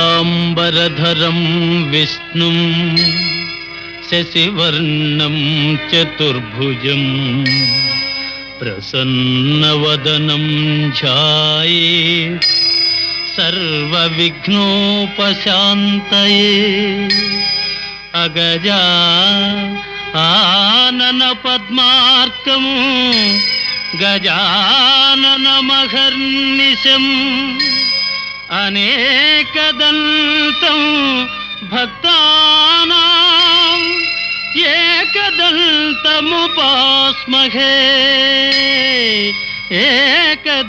శుక్లాంబరధరం విష్ణుం శశివర్ణం చతుర్భుజం ప్రసన్నవదనం ఛాయే సర్వవిఘ్నోపశాంతయే అగజా ఆనన పద్మార్కము గజానన మహర్నిశం అనేకదంతం భక్తానాం ఏకదంతముపాస్మహే ఏకదంతముపాస్మహే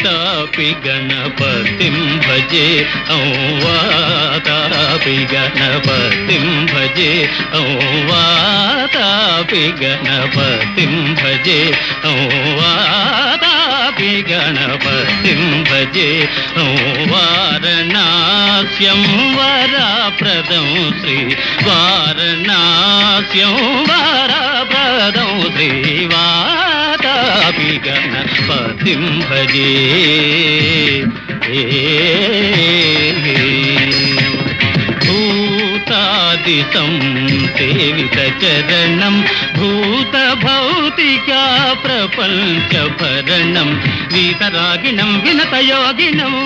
వాతాపి గణపతిం భజే ఔ వాతాపి గణపతిం భజే ఔ వాతాపి గణపతిం భజే ఔ వాతాపి గణపతిం భజే ఔ వారణాస్యం వరప్రదం శ్రీ వారణాస్యం వరప్రదం శ్రీ వాతాపి గణపతిం భజే భూతాదితం సేవిత చరణం భూత భౌతికా ప్రపంచ భరణం వీతరాగిణం వినతయోగిణం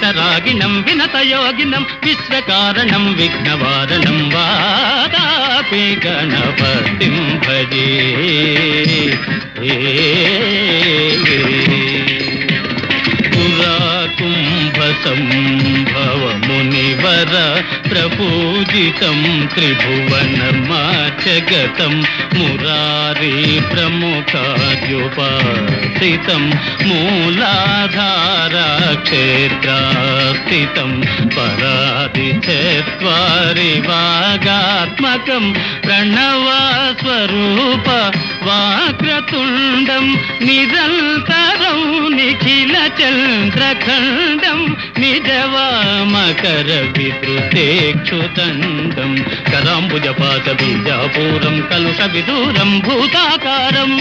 వీతరాగిణం వినతయోగినం విశ్వకారణం విఘ్నవారణం వాదాపి గణపతిం భజే. పురా కుంభ సంభవ మునివర మురారీ త్రిభువనమాచగతం మురారి మూలాధార క్షేత్రాస్థితం పరాది చరి వాగాత్మకం ప్రణవ స్వరూప తుండం నిరంతరం నిఖిల చంద్రఖండం నిజవామకర విద్రుతేక్షుదండం కరాంబుజపాత బీజాపూరం కలుష విదూరం భూతాకారం.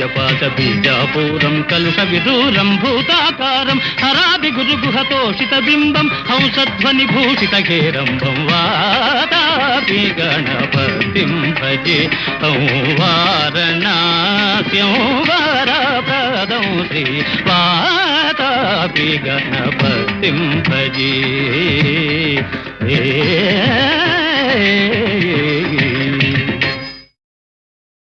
కరాంబుజపాత బీజాపూరం కలుష విదూరం భూతాకారం హరాది గురు గుహతోషిత బింబం హంసధ్వని భూషిత ఘేరంబం వాదాపి గణపతిం భజే ఔ వారణాస్యం వరప్రదం శ్రీ వాతాపి గణపతిం భజే. ఏ